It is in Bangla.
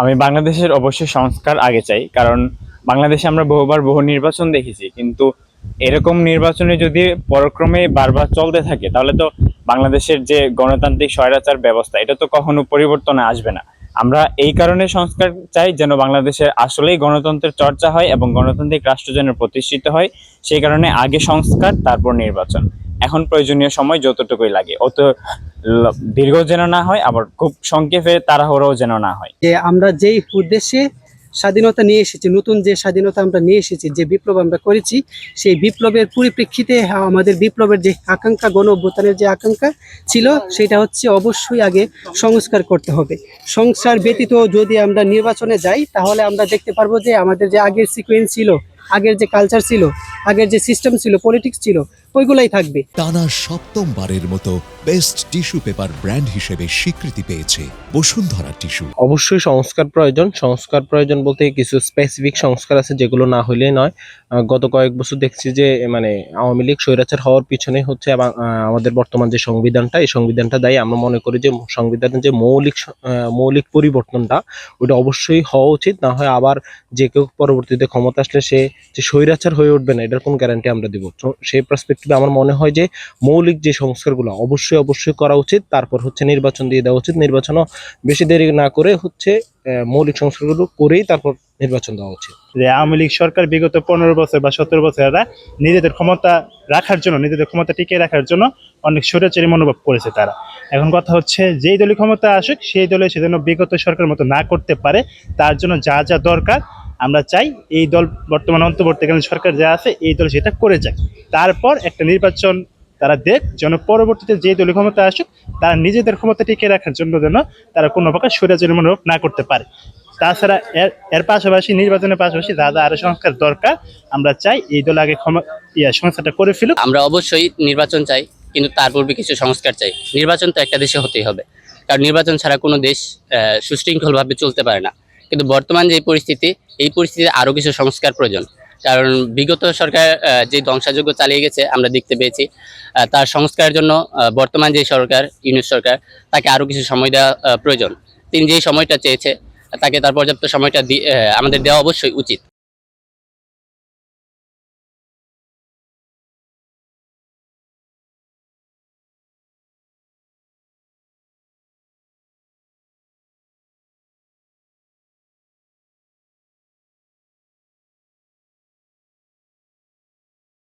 আমি বাংলাদেশের অবশ্যই সংস্কার আগে চাই, কারণ বাংলাদেশে আমরা বহুবার বহু নির্বাচন দেখেছি, কিন্তু এরকম নির্বাচনে যদি পরক্রমে বারবার চলতে থাকে, তাহলে তো বাংলাদেশের যে গণতান্ত্রিক স্বৈরাচার ব্যবস্থা, এটা তো কখনো পরিবর্তনে আসবে না। আমরা এই কারণে সংস্কার চাই যেন বাংলাদেশে আসলেই গণতন্ত্রের চর্চা হয় এবং গণতান্ত্রিক রাষ্ট্র যেন প্রতিষ্ঠিত হয়, সেই কারণে আগে সংস্কার, তারপর নির্বাচন। এখন প্রয়োজনীয় সময় যতটুকুই লাগে, অত দীর্ঘ যেন না হয়, আবার খুব সংক্ষেপে তাড়াহুড়োও যেন না হয়। যে আমরা যেই উদ্দেশ্যে স্বাধীনতা নিয়ে এসেছি, নতুন যে স্বাধীনতা আমরা নিয়ে এসেছি, যে বিপ্লব আমরা করেছি, সেই বিপ্লবের পরিপ্রেক্ষিতে আমাদের বিপ্লবের যে আকাঙ্ক্ষা, গণ অভ্যুত্থানের যে আকাঙ্ক্ষা ছিল, সেটা হচ্ছে অবশ্যই আগে সংস্কার করতে হবে। সংস্কার ব্যতীত যদি আমরা নির্বাচনে যাই, তাহলে আমরা দেখতে পারব যে আমাদের যে আগের সিকোয়েন্স ছিল, আগের যে কালচার ছিল, আগের যে সিস্টেম ছিল পলিটিক্স ছিল ওইগুলাই থাকবে। টানা সপ্তমবারের মতো বেস্ট টিস্যু পেপার ব্র্যান্ড হিসেবে স্বীকৃতি পেয়েছে বসুন্ধরা টিস্যু। অবশ্যই সংস্কার প্রয়োজন। সংস্কার প্রয়োজন বলতে কিছু স্পেসিফিক সংস্কার আছে যেগুলো না হলেই নয়। গত কয়েক বছর দেখছি যে মানে আওয়ামী লীগ স্বৈরাচার হওয়ার পিছনে হচ্ছে আমাদের বর্তমান যে সংবিধানটা এই সংবিধানটা দায়ী। আমরা মনে করি যে সংবিধানের যে মৌলিক আহ, মৌলিক পরিবর্তনটা ওটা অবশ্যই হওয়া উচিত। না হয় আবার যে কেউ পরবর্তীতে ক্ষমতা আসলে সে যে স্বৈরাচার হয়ে উঠবে না এটার কোনো গ্যারান্টি আমরা দিব? সেই পার্সপেক্টিভে আমার মনে হয় যে মৌলিক যে সংস্কারগুলো অবশ্যই অবশ্যই করা উচিত। তারপর হচ্ছে নির্বাচন দিয়ে দেওয়া উচিত। নির্বাচনও বেশি দেরি না করে হচ্ছে মৌলিক সংস্কারগুলো করেই তারপর নির্বাচন দেওয়া উচিত। যে আওয়ামী লীগ সরকার বিগত পনেরো বছর বা সতেরো বছর এরা নিজেদের ক্ষমতা রাখার জন্য, নিজেদের ক্ষমতা টিকিয়ে রাখার জন্য অনেক স্বৈরাচারী মনোভাব করেছে তারা। এখন কথা হচ্ছে, যেই দলই ক্ষমতা আসুক, সেই দলে সেজন্য বিগত সরকার মতো না করতে পারে, তার জন্য যা যা দরকার আমরা চাই এই দল বর্তমান অন্তর্বর্তীকালীন সরকার যা আছে, এই দল সেটা করে যাক। তারপর একটা নির্বাচন তারা দেখ, যেন পরবর্তীতে যে দলীয় ক্ষমতা আসুক, তারা নিজেদের ক্ষমতা টিকিয়ে রাখার জন্য যেন তারা কোনো প্রকার স্বৈরাচারী মনোভাব না করতে পারে। তাছাড়া এর এর পাশাপাশি নির্বাচনের পাশাপাশি যা যা আরও সংস্কার দরকার, আমরা চাই এই দল আগে ক্ষমা, ইয়া, সংস্কারটা করে ফেলুক। আমরা অবশ্যই নির্বাচন চাই, কিন্তু তার পূর্বে কিছু সংস্কার চাই। নির্বাচন তো একটা দেশে হতেই হবে, কারণ নির্বাচন ছাড়া কোনো দেশ সুশৃঙ্খলভাবে চলতে পারে না। কিন্তু বর্তমান যে পরিস্থিতি, এই পরিস্থিতিতে আরও কিছু সংস্কার প্রয়োজন। কারণ বিগত সরকার যে ধ্বংসাযোগ্য চালিয়ে গেছে, আমরা দেখতে পেয়েছি তার সংস্কারের জন্য বর্তমান যে সরকার ইউনিট সরকার, তাকে আরও কিছু সময় দেওয়া প্রয়োজন। তিনি যেই সময়টা চেয়েছে, তাকে তার পর্যাপ্ত সময়টা আমাদের দেওয়া অবশ্যই উচিত।